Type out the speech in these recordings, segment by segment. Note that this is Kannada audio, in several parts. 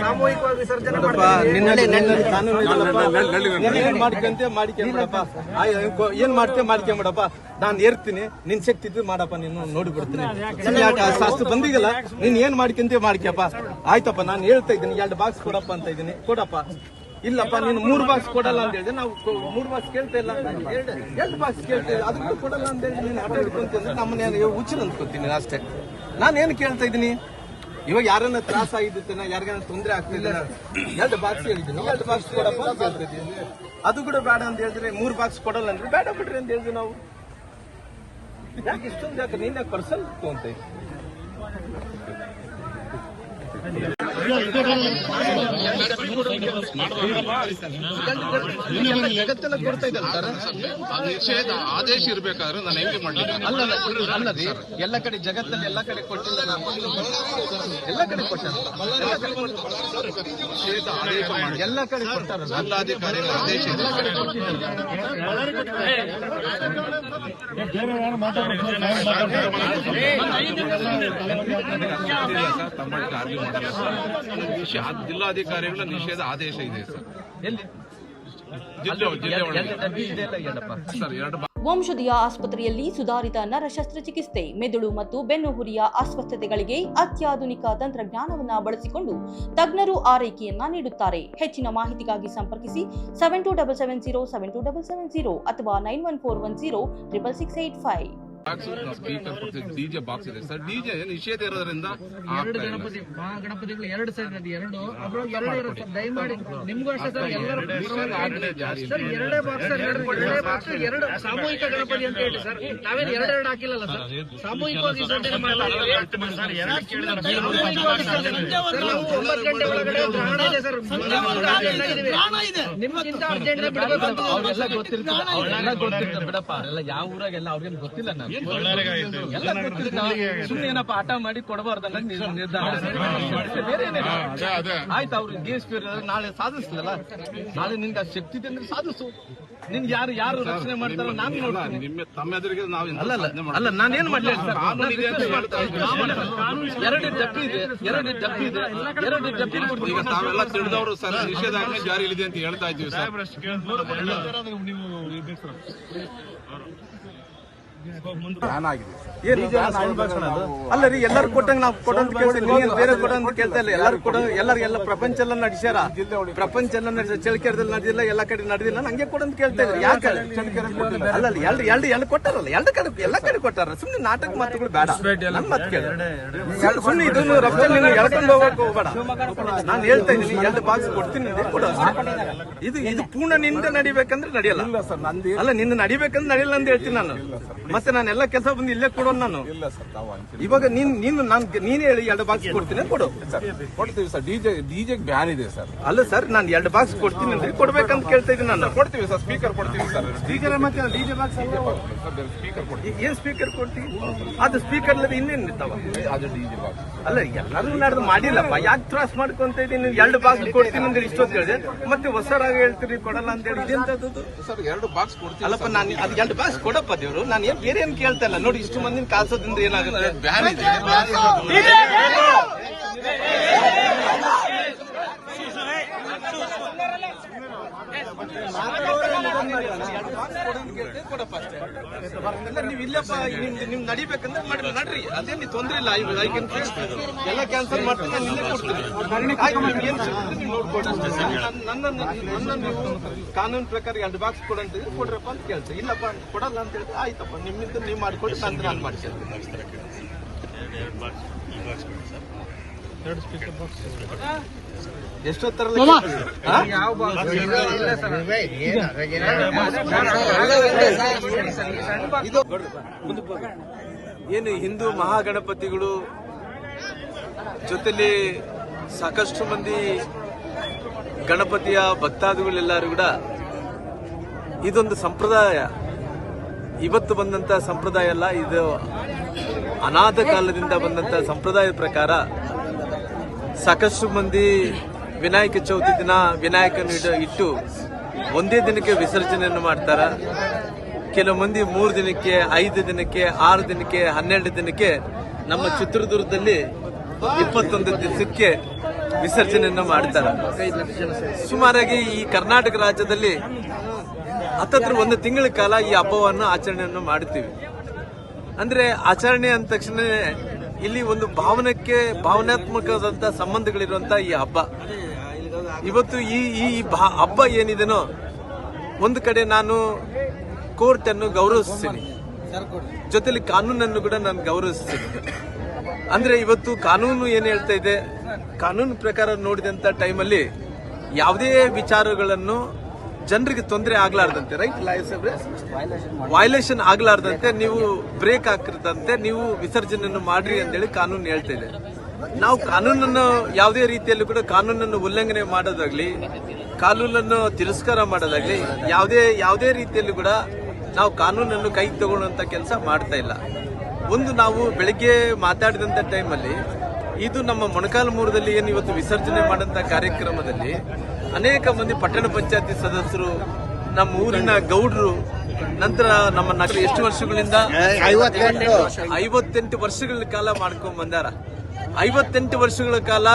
ಸಾಮೂಹಿಕವಾಗಿ ವಿಸರ್ಜನೆ ಮಾಡ್ತೀವಿ. ಏನ್ ಮಾಡ್ಕೊಂತೆ ಮಾಡ್ಕೊಂಬಿಡಪ್ಪ ಮಾಡಪ್ಪ ಏನ್ ಮಾಡ್ತೀಯ? ಮಾಡ್ಕೊಂಬಿಡಪ್ಪ ನಾನ್ ಏರ್ತೀನಿ. ನಿನ್ ಶಕ್ತಿ ಇದ್ದು ಮಾಡಪ್ಪ ನೀನು ನೋಡಿ ಬಿಡ್ತೀನಿ. ಸುಮ್ನೆ ಯಾಕೆ? ಶಾಸ್ತ್ರ ಬಂದಿಗಲ್ಲ ನೀನ್ ಏನ್ ಮಾಡ್ಕೊಂತೀವಿ ಮಾಡ್ಕ್ಯಪ್ಪ. ಆಯ್ತಪ್ಪ ನಾನು ಹೇಳ್ತಾ ಇದ್ದೀನಿ. ಎರಡು ಬಾಕ್ಸ್ ಕೊಡಪ್ಪ ಅಂತ ಇದ್ದೀನಿ. ಕೊಡಪ್ಪ. ಇಲ್ಲಪ್ಪ ನೀನು ಮೂರು ಬಾಕ್ಸ್ ಕೊಡಲ್ಲ ಅಂತ ಹೇಳಿದ್ರೆ ನಾವು ಮೂರು ಬಾಕ್ಸ್ ಕೇಳ್ತಾ ಇಲ್ಲ. ಎರಡು- ಎರಡು ಬಾಕ್ಸ್ ಕೇಳ್ತಾ ಇಲ್ಲ. ಅದಕ್ಕೂ ಕೊಡಲ್ಲ ಅಂತ ಹೇಳಿ ನೀನು ಹಠ ಹಿಡ್ಕೊಂತೀನಿ ನಮ್ಮನ್ನ ಹುಚ್ಚರು ಅಂದ್ಕೊತೀನಿ ಅಷ್ಟೇ. ನಾನು ಏನು ಕೇಳ್ತಾ ಇದ್ದೀನಿ? ಇವಾಗ ಯಾರನ್ನ ತ್ರಾಸ ಆಗಿದ್ದೇನೆ ಯಾರಿಗಾನ ತೊಂದರೆ ಆಗ್ತಿಲ್ಲ. ಎರಡು ಬಾಕ್ಸ್ ಹೇಳಿದ್ದೀನಿ. ಎರಡು ಬಾಕ್ಸ್ ಕೊಡಪ್ಪ ಅಂತ ಅದು ಕೂಡ ಬೇಡ ಅಂತ ಹೇಳಿದ್ರೆ ಮೂರು ಬಾಕ್ಸ್ ಕೊಡಲ್ಲ ಅಂದ್ರೆ ಬೇಡ ಬಿಡ್ರಿ ಅಂತ ಹೇಳಿದ್ವಿ ನಾವು. ಯಾಕೆ ಇಷ್ಟೊಂದು ಯಾಕೆ ನೀನ್ ಪರ್ಸಲ್ ಅಂತ ಜಗತ್ತೆಲ್ಲ ಕೊಡ್ತಾ ಇದ್ದಾರೆ ಸರ್ ನಿಷೇಧ ಆದೇಶ ಇರ್ಬೇಕಾದ್ರೆ ನಾನು ಹೆಂಗೆ ಮಾಡ್ಲಿಕ್ಕೆ ಅಲ್ಲ ಅಲ್ಲ, ಅಲ್ಲ ಎಲ್ಲ ಕಡೆ ಜಗತ್ತಲ್ಲಿ ಎಲ್ಲ ಕಡೆ ಕೊಟ್ಟಿಲ್ಲ ಎಲ್ಲ ಕಡೆ ಕೊಟ್ಟಾರ ಎಲ್ಲ ಕಡೆ ಕೊಟ್ಟಾರ. ನಿಷೇಧ ಆದೇಶ ಮಾಡಿ ಎಲ್ಲ ಕಡೆ ಕೊಟ್ಟಾರಲ್ಲ ಜಿಲ್ಲಾಧಿಕಾರಿಗಳ ಆದೇಶ ಇದೆ ತಮ್ಮೊಟ್ಟಿಗೆ argue ಮಾಡಲ್ಲ ಸರ್. ಜಿಲ್ಲಾಧಿಕಾರಿಗಳ ನಿಷೇಧ ಆದೇಶ ಇದೆ ಸರ್. ವಂಶದಿಯ ಆಸ್ಪತ್ರೆಯಲ್ಲಿ ಸುಧಾರಿತ ನರ ಶಸ್ತ್ರಚಿಕಿತ್ಸೆ ಮೆದುಳು ಮತ್ತು ಬೆನ್ನುಹುರಿಯ ಅಸ್ವಸ್ಥತೆಗಳಿಗೆ ಅತ್ಯಾಧುನಿಕ ತಂತ್ರಜ್ಞಾನವನ್ನ ಬಳಸಿಕೊಂಡು ತಜ್ಞರು ಆರೈಕೆಯನ್ನ ನೀಡುತ್ತಾರೆ. ಹೆಚ್ಚಿನ ಮಾಹಿತಿಗಾಗಿ ಸಂಪರ್ಕಿಸಿ seven two double seven zero seven two double seven zero ಅಥವಾ nine one four one zero triple six eight five box speaker ಕೊಡ್ತೀವಿ ಡಿಜೆ ಬಾಕ್ಸ್ ಇದೆ. ಸರ್ ಡಿಜೆ ನಿಷೇಧ ಇರೋದ್ರಿಂದ ಎರಡು. ಗಣಪತಿ ಮಹಾಗಣಪತಿಗಳು ಎರಡು ಸೈಡ್ ಅದು ಎರಡು ಅದ್ರೊಳಗೆ ಎರಡು ಇರುತ್ತೆ. ದಯಮಾಡಿ ನಿಮ್ಗೂ ಅಷ್ಟೇ ಸರ್ ಎಲ್ಲರ ಸರ್ ಎರಡೇ ಬಾಕ್ಸ್ ಸರ್ ಎರಡು ಎರಡೇ ಬಾಕ್ಸ್ ಎರಡು ಸಾಮೂಹಿಕ ಗಣಪತಿ ಅಂತ ಹೇಳಿ ಸರ್. ನಾವೇನು ಎರಡು ಎರಡು ಹಾಕಿಲ್ಲಲ್ಲ ಸರ್? ಸಾಮೂಹಿಕವಾಗಿ. ಸರ್, ಒಂಬತ್ತು ಗಂಟೆ ಒಳಗಡೆ ಗ್ರಹಣ ಇದೆ ಸರ್. ನಿಮ್ಗಿಂತ. ಅರ್ಜೆಂಟ್ ಬಿಡಬೇಕು ಅಂತ ಗೊತ್ತಿರ್ತದೆ ಬಿಡಪ್ಪ ಯಾವ ಊರಾಗೆಲ್ಲ ಅವ್ರಿಗೇನು ಗೊತ್ತಿಲ್ಲ ನಾನು ಸುಮ್ಮನೆ ಏನಪ್ಪ ಆಟ ಮಾಡಿ ಕೊಡಬಾರ್ದಲ್ಲ ನೀವು ನಿರ್ಧಾರ ಬೇರೆ ಆಯ್ತು ಅವ್ರು ಡಿ ಎಸ್ ಪಿ ನಾಳೆ ಸಾಧಿಸ್ಲಲ್ಲ ನಾಳೆ ನಿನ್ಗೆ ಆ ಶಕ್ತಿ ಇದೆ ಅಂದ್ರೆ ಸಾಧಿಸು. ನಿನ್ಗೆ ಯಾರು ಯಾರು ರಕ್ಷಣೆ ಮಾಡ್ತಾರೋ ನಾನು ನೋಡ್ತೀನಿ. ನಿಮ್ಮ ತಮ್ಮ ಎದುರಿಗೆ ನಾವು ಅಲ್ಲ. ನಾನೇನ್ ಮಾಡ್ಲಿ ಎರಡು ಡಬ್ಬಿ ಇದೆ ಎರಡು ಡಬ್ಬಿ ಇದೆ. ಎರಡು ಡಬ್ಬಿ ಕೊಡ್ತೀನಿ. ಈಗ ತಾವೆಲ್ಲ ತಿಳಿದವರು ಸರ್ ನಿಷೇಧಾಜ್ಞೆ ಜಾರಿಯಲ್ಲಿದೆ ಅಂತ ಹೇಳ್ತಾ ಇದ್ದೀವಿ ಸರ್. ಏನು ಅಲ್ಲ ರೀ ಎಲ್ಲರೂ ಕೊಟ್ಟಂಗ ನಾವು ಕೊಟ್ಟಂತ ಕೇಳ್ತೀವಿ ನೀವು ಬೇರೆ ಕೊಟ್ಟಂತ ಕೇಳ್ತಾ ಇಲ್ಲ. ಎಲ್ಲರೂ ಕೊಡೋ ಎಲ್ಲರಿಗೆಲ್ಲ ಪ್ರಪಂಚ ಎಲ್ಲ ನಡೆಸ್ಯಾರ? ಪ್ರಪಂಚ ಎಲ್ಲ ನಡೆಸ ಚಳಿಕೆರದಲ್ಲಿ ನಡೆದಿಲ್ಲ ಎಲ್ಲ ಕಡೆ ನಡೆದಿಲ್ಲ. ನಂಗೆ ಕೊಡಂತ ಕೇಳ್ತಾ ಇದ್ರು? ಯಾಕೆ ಅಲ್ಲ ಅಲ್ಲ ಎರಡು ಎರಡು ಎರಡು ಕೊಟ್ಟಾರಲ್ಲ? ಎರಡು ಕಡೆ ಎಲ್ಲ ಕಡೆ ಕೊಟ್ಟಾರ? ಸುಮ್ಮನೆ ನಾಟಕ ಮಾತುಗಳು ಬೇಡ. ನನ್ ಮಾತು ಕೇಳಿ. ಸುಮ್ಮನೆ ಇದನ್ನು ರಫ್ತಲ್ಲಿ ನೀನು ಎಳ್ಕೊಂಡು ಹೋಗಕ್ ಹೋಗಬೇಡ. ನಾನು ಹೇಳ್ತಾ ಇದ್ದೀನಿ ಎರಡು ಬಾಕ್ಸ್ ಕೊಡ್ತೀನಿ ಕೊಡ. ಇದು ಇದು ಪೂರ್ಣ ನಿಂದ ನಡಿಬೇಕಂದ್ರೆ ನಡೆಯಲ್ಲ. ಅಲ್ಲ ನಿನ್ನ ನಡಿಬೇಕಂದ್ರೆ ನಡೆಯಲ್ಲ ಅಂತ ಹೇಳ್ತೀನಿ ನಾನು. ಮತ್ತೆ ನಾನು ಎಲ್ಲ ಕೆಲಸ ಬಂದು ಇಲ್ಲೇ ಕೊಡೋಣ ನಾನು. ಇವಾಗ ನೀನ್ ನೀನು ನಾನು ನೀನೇ ಹೇಳಿ ಎರಡು ಬಾಕ್ಸ್ ಕೊಡ್ತೀನಿ ಕೊಡು. ಕೊಡ್ತೀವಿ ಸರ್ ಡಿಜೆ ಡಿಜೆ ಬ್ಯಾನ್ ಇದೆ ಸರ್. ಅಲ್ಲ ಸರ್ ನಾನು ಎರಡು ಬಾಕ್ಸ್ ಕೊಡ್ತೀನಿ ಅಂದ್ರೆ ಕೊಡ್ಬೇಕಂತ ಕೇಳ್ತಾ ಇದ್ದೀನಿ ನಾನು. ಕೊಡ್ತೀವಿ ಸರ್ ಸ್ಪೀಕರ್ ಕೊಡ್ತೀವಿ ಸರ್. ಸ್ಪೀಕರ್ ಮತ್ತೆ ಡಿಜೆ ಬಾಕ್ಸ್ ಸ್ಪೀಕರ್ ಕೊಡ್ತೀವಿ. ಏನ್ ಸ್ಪೀಕರ್ ಕೊಡ್ತೀವಿ? ಅದು ಸ್ಪೀಕರ್ ಅಲ್ಲದೆ ಇನ್ನೇನ್ ಇರ್ತಾವ? ಅದು ಡಿಜೆ ಬಾಕ್ಸ್ ಅಲ್ಲ ಎಲ್ಲರೂ ನಡೆದು ಮಾಡಿಲ್ಲಪ್ಪ. ಯಾಕೆ ತ್ರಾಸ್ ಮಾಡ್ಕೊಂತ ಇದ್ದೀನಿ? ಎರಡು ಬಾಕ್ಸ್ ಕೊಡ್ತೀನಿ ಅಂದ್ರೆ ಇಷ್ಟೊತ್ತು ಹೇಳಿದೆ. ಮತ್ತೆ ಹೊಸರಾಗ ಹೇಳ್ತೀರಿ ಕೊಡಲ್ಲ ಅಂತ ಹೇಳಿ. ಸರ್ ಎರಡು ಬಾಕ್ಸ್ ಕೊಡ್ತೀನಿ ಅಲ್ಲಪ್ಪ ನಾನು ಅದು ಎರಡು ಬಾಕ್ಸ್ ಕೊಡಪ್ಪ ದೇವರು. ನಾನು ಏನ್ ಬೇರೆ ಕೇಳ್ತಾ ಇಲ್ಲ ನೋಡಿ ಇಷ್ಟು ಮಂದಿನ ಕಾಲ್ಸೋದ್ರಿಂದ ಏನಾಗುತ್ತೆ ಬ್ಯಾನ್. ಕೊಡಪ್ಪ ಅಷ್ಟೇ. ಇಲ್ಲ, ನೀವು ಇಲ್ಲಪ್ಪ ನಿಮ್ ನಿಮ್ ನಡಿಬೇಕಂದ್ರೆ ಮಾಡಿ ನಡ್ರಿ. ಅದೇ ನೀವು ತೊಂದ್ರೆ ಇಲ್ಲ ಐ ಕ್ಯಾನ್ ಎಲ್ಲ ಕ್ಯಾನ್ಸಲ್ ಮಾಡ್ತೀನಿ ನಾನು ಇಲ್ಲೇ ಕೊಡ್ತೀನಿ. ಆಯ್ತು, ನಿಮ್ಗೆ ಏನ್ ಸಿಗ್ತದೆ ನೀವು ನೋಡ್ಕೊಡಿ ಅಷ್ಟೇ. ನನ್ನ ನೀವು ಕಾನೂನು ಪ್ರಕಾರ ಎರಡು ಬಾಕ್ಸ್ ಕೊಡಂತ ಕೊಡ್ರಪ್ಪ ಅಂತ ಕೇಳ್ತೀನಿ ಇಲ್ಲಪ್ಪ ಕೊಡಲ್ಲ ಅಂತ ಹೇಳಿದ್ರೆ ಆಯ್ತಪ್ಪ ನಿಮ್ಮಿಂದ ನೀವು ಮಾಡಿಕೊಡಿ ನಾನು ಬಾಕ್ಸ್ ಇಲ್ಲ ಸರ್. ಏನು ಹಿಂದೂ ಮಹಾಗಣಪತಿಗಳು ಜೊತೆಲಿ ಸಾಕಷ್ಟು ಮಂದಿ ಗಣಪತಿಯ ಭಕ್ತಾದಿಗಳೆಲ್ಲರೂ ಕೂಡ ಇದೊಂದು ಸಂಪ್ರದಾಯ. ಇವತ್ತು ಬಂದಂತ ಸಂಪ್ರದಾಯ ಅಲ್ಲ ಇದು ಅನಾಥ ಕಾಲದಿಂದ ಬಂದಂತ ಸಂಪ್ರದಾಯದ ಪ್ರಕಾರ ಸಾಕಷ್ಟು ಮಂದಿ ವಿನಾಯಕ ಚೌತಿ ದಿನ ವಿನಾಯಕನ ಇಟ್ಟು ಒಂದೇ ದಿನಕ್ಕೆ ವಿಸರ್ಜನೆಯನ್ನು ಮಾಡ್ತಾರ. ಕೆಲವು ಮಂದಿ ಮೂರು ದಿನಕ್ಕೆ, ಐದು ದಿನಕ್ಕೆ, ಆರು ದಿನಕ್ಕೆ, ಹನ್ನೆರಡು ದಿನಕ್ಕೆ ನಮ್ಮ ಚಿತ್ರದುರ್ಗದಲ್ಲಿ ಇಪ್ಪತ್ತೊಂದು ದಿವಸಕ್ಕೆ ವಿಸರ್ಜನೆಯನ್ನು ಮಾಡ್ತಾರೆ. ಸುಮಾರಾಗಿ ಈ ಕರ್ನಾಟಕ ರಾಜ್ಯದಲ್ಲಿ ಹತ್ತತ್ರ ಒಂದು ತಿಂಗಳ ಕಾಲ ಈ ಹಬ್ಬವನ್ನು ಆಚರಣೆಯನ್ನು ಮಾಡುತ್ತೀವಿ. ಅಂದ್ರೆ ಆಚರಣೆ ಅಂದ ತಕ್ಷಣ ಇಲ್ಲಿ ಒಂದು ಭಾವನಕ್ಕೆ ಭಾವನಾತ್ಮಕವಾದಂತ ಸಂಬಂಧಗಳಿರುವಂತ ಈ ಹಬ್ಬ. ಇವತ್ತು ಈ ಈ ಹಬ್ಬ ಏನಿದೆನೋ, ಒಂದು ಕಡೆ ನಾನು ಕೋರ್ಟ್ ಅನ್ನು ಗೌರವಿಸ್ತೀನಿ. ಜೊತೆಲಿ ಕಾನೂನನ್ನು ಕೂಡ ನಾನು ಗೌರವಿಸ್ತೀನಿ. ಅಂದ್ರೆ ಇವತ್ತು ಕಾನೂನು ಏನ್ ಹೇಳ್ತಾ ಇದೆ? ಕಾನೂನು ಪ್ರಕಾರ ನೋಡಿದಂತ ಟೈಮಲ್ಲಿ ಯಾವುದೇ ವಿಚಾರಗಳನ್ನು ಜನರಿಗೆ ತೊಂದರೆ ಆಗ್ಲಾರ್ದಂತೆ ರೈಟ್ ವೈಲೇಷನ್ ಆಗ್ಲಾರ್ದಂತೆ, ನೀವು ಬ್ರೇಕ್ ಹಾಕಿರ್ದಂತೆ ನೀವು ವಿಸರ್ಜನೆಯನ್ನು ಮಾಡ್ರಿ ಅಂತೇಳಿ ಕಾನೂನು ಹೇಳ್ತಾ ಇದೆ. ನಾವು ಕಾನೂನನ್ನು ಯಾವುದೇ ರೀತಿಯಲ್ಲೂ ಕೂಡ ಕಾನೂನನ್ನು ಉಲ್ಲಂಘನೆ ಮಾಡೋದಾಗ್ಲಿ, ಕಾನೂನನ್ನು ತಿರಸ್ಕಾರ ಮಾಡೋದಾಗ್ಲಿ, ಯಾವುದೇ ಯಾವುದೇ ರೀತಿಯಲ್ಲೂ ಕೂಡ ನಾವು ಕಾನೂನನ್ನು ಕೈ ತಗೊಳ್ಳುವಂತ ಕೆಲಸ ಮಾಡ್ತಾ ಇಲ್ಲ. ಒಂದು ನಾವು ಬೆಳಿಗ್ಗೆ ಮಾತಾಡಿದಂತ ಟೈಮಲ್ಲಿ ಇದು ನಮ್ಮ ಮೊಣಕಾಲ್ಮೂರದಲ್ಲಿ ಏನು ಇವತ್ತು ವಿಸರ್ಜನೆ ಮಾಡಂತ ಕಾರ್ಯಕ್ರಮದಲ್ಲಿ ಅನೇಕ ಮಂದಿ ಪಟ್ಟಣ ಪಂಚಾಯತಿ ಸದಸ್ಯರು ನಮ್ಮ ಊರಿನ ಗೌಡ್ರು ನಂತರ ನಮ್ಮ ನಗರ ಎಷ್ಟು ವರ್ಷಗಳಿಂದ ಐವತ್ತೆಂಟು. ವರ್ಷಗಳ ಕಾಲ ಮಾಡ್ಕೊಂಡ್ ಬಂದಾರ. ಐವತ್ತೆಂಟು ವರ್ಷಗಳ ಕಾಲ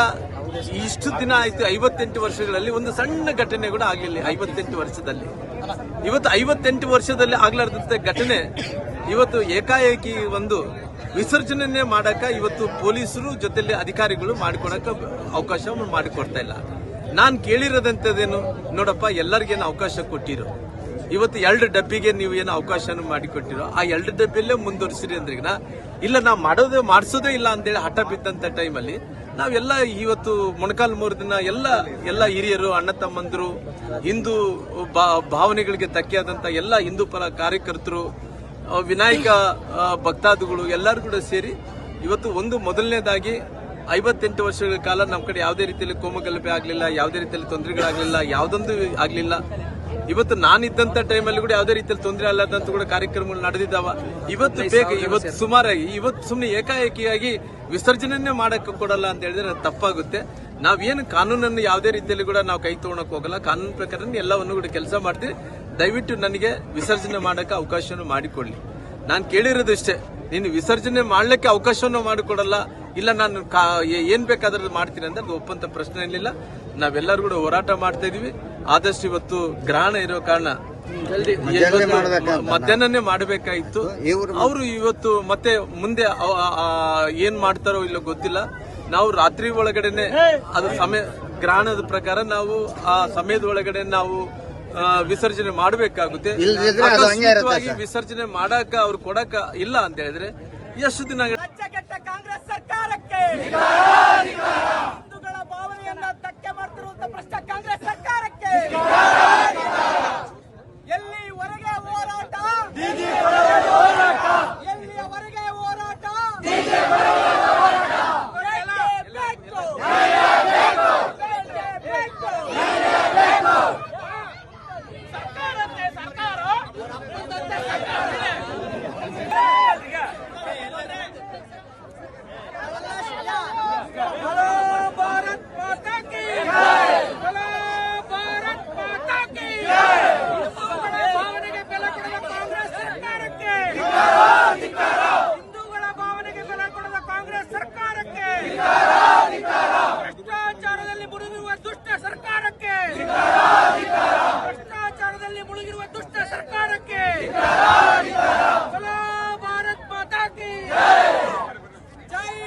ಇಷ್ಟು ದಿನ ಆಯ್ತು ಐವತ್ತೆಂಟು ವರ್ಷಗಳಲ್ಲಿ ಒಂದು ಸಣ್ಣ ಘಟನೆ ಕೂಡ ಆಗಲಿಲ್ಲ ಐವತ್ತೆಂಟು ವರ್ಷದಲ್ಲಿ. ಇವತ್ತು ಐವತ್ತೆಂಟು ವರ್ಷದಲ್ಲಿ ಆಗ್ಲಾರ್ದಂತ ಘಟನೆ. ಇವತ್ತು ಏಕಾಏಕಿ ಒಂದು ವಿಸರ್ಜನೆ ಮಾಡಕ ಇವತ್ತು ಪೊಲೀಸರು ಜೊತೆಲಿ ಅಧಿಕಾರಿಗಳು ಮಾಡಿಕೊಡಕ ಅವಕಾಶ ಮಾಡಿಕೊಡ್ತಾ ಇಲ್ಲ. ನಾನ್ ಕೇಳಿರೋದಂತದೇನು ನೋಡಪ್ಪ ಎಲ್ಲರಿಗೇನು ಅವಕಾಶ ಕೊಟ್ಟಿರೋ? ಇವತ್ತು ಎರಡು ಡಬ್ಬಿಗೆ ನೀವು ಏನು ಮಾಡಿ ಮಾಡಿಕೊಟ್ಟಿರೋ? ಆ ಎರಡು ಡಬ್ಬಿಯಲ್ಲೇ ಮುಂದುವರಿಸಿರಿ ಅಂದ್ರೆ ಇಲ್ಲ ನಾವು ಮಾಡೋದೇ, ಮಾಡಿಸೋದೇ ಇಲ್ಲ ಅಂತೇಳಿ ಹಠ ಬಿದ್ದಂತ ಟೈಮಲ್ಲಿ ನಾವೆಲ್ಲ ಇವತ್ತು ಮೊಣಕಾಲ್ ಮೂರು ದಿನ ಎಲ್ಲ ಎಲ್ಲ ಹಿರಿಯರು, ಅಣ್ಣ ತಮ್ಮಂದರು, ಹಿಂದೂ ಭಾವನೆಗಳಿಗೆ ತಕ್ಕೆಯಾದಂಥ ಎಲ್ಲ ಹಿಂದೂ ಪರ ಕಾರ್ಯಕರ್ತರು ವಿನಾಯಕ ಭಕ್ತಾದಿಗಳು ಎಲ್ಲರೂ ಕೂಡ ಸೇರಿ ಇವತ್ತು ಒಂದು ಮೊದಲನೇದಾಗಿ ಐವತ್ತೆಂಟು ವರ್ಷಗಳ ಕಾಲ ನಮ್ಮ ಕಡೆ ಯಾವುದೇ ರೀತಿಯಲ್ಲಿ ಕೋಮಗಲಭೆ ಆಗಲಿಲ್ಲ ಯಾವುದೇ ರೀತಿಯಲ್ಲಿ ತೊಂದರೆಗಳಾಗಲಿಲ್ಲ ಯಾವುದೊಂದು ಆಗಲಿಲ್ಲ. ಇವತ್ತು ನಾನಿದ್ದಂತ ಟೈಮಲ್ಲಿ ಕೂಡ ಯಾವುದೇ ರೀತಿಯಲ್ಲಿ ತೊಂದರೆ ಅಲ್ಲದಂತ ಕೂಡ ಕಾರ್ಯಕ್ರಮಗಳು ನಡೆದಿದ್ದಾವ. ಇವತ್ತು ಬೇಗ ಇವತ್ತು ಸುಮಾರಾಗಿ ಇವತ್ತು ಸುಮ್ಮನೆ ಏಕಾಏಕಿಯಾಗಿ ವಿಸರ್ಜನೆ ಮಾಡಕ್ಕೆ ಕೊಡಲ್ಲ ಅಂತ ಹೇಳಿದ್ರೆ ಅದು ತಪ್ಪಾಗುತ್ತೆ. ನಾವೇನು ಕಾನೂನನ್ನು ಯಾವುದೇ ರೀತಿಯಲ್ಲಿ ಕೂಡ ನಾವು ಕೈ ತಗೊಳಕ್ ಹೋಗಲ್ಲ. ಕಾನೂನು ಪ್ರಕಾರ ಎಲ್ಲವನ್ನು ಕೂಡ ಕೆಲಸ ಮಾಡ್ತೀವಿ. ದಯವಿಟ್ಟು ನನಗೆ ವಿಸರ್ಜನೆ ಮಾಡಕ್ಕೆ ಅವಕಾಶವನ್ನು ಮಾಡಿಕೊಡ್ಲಿ. ನಾನು ಕೇಳಿರೋದು ಇಷ್ಟೇ ನೀನು ವಿಸರ್ಜನೆ ಮಾಡಲಿಕ್ಕೆ ಅವಕಾಶವನ್ನು ಮಾಡಿಕೊಡಲ್ಲ. ಇಲ್ಲ ನಾನು ಕಾ- ಏ- ಏನ್ ಬೇಕಾದ್ರೂ ಮಾಡ್ತೀನಿ ಅಂತ ಅದು ಒಪ್ಪಂತ ಪ್ರಶ್ನೆ ಇರಲಿಲ್ಲ. ನಾವೆಲ್ಲರೂ ಕೂಡ ಹೋರಾಟ ಮಾಡ್ತಾ ಇದೀವಿ ಆದಷ್ಟು ಇವತ್ತು ಗ್ರಹಣ ಇರೋ ಕಾರಣ ಮಧ್ಯಾಹ್ನನೇ ಮಾಡಬೇಕಾಗಿತ್ತು ಅವರು ಇವತ್ತು ಮತ್ತೆ ಮುಂದೆ ಏನ್ ಮಾಡ್ತಾರೋ ಇಲ್ಲ ಗೊತ್ತಿಲ್ಲ. ನಾವು ರಾತ್ರಿ ಒಳಗಡೆನೆ ಅದು ಸಮಯ ಗ್ರಹಣದ ಪ್ರಕಾರ ನಾವು ಆ ಸಮಯದ ಒಳಗಡೆ ನಾವು ಆ, ವಿಸರ್ಜನೆ ಮಾಡಬೇಕಾಗುತ್ತೆ. ವಿಸರ್ಜನೆ ಮಾಡಾಕ ಅವ್ರು ಕೊಡಕ ಇಲ್ಲ ಅಂತ ಹೇಳಿದ್ರೆ ಎಷ್ಟು ದಿನ ಹಿಂದೂಗಳ ಭಾವನೆಯನ್ನ ತಕ್ಕೆ ಮಾಡ್ತಿರುವಂತ ಭ್ರಷ್ಟ ಕಾಂಗ್ರೆಸ್ ಸರ್ಕಾರಕ್ಕೆ.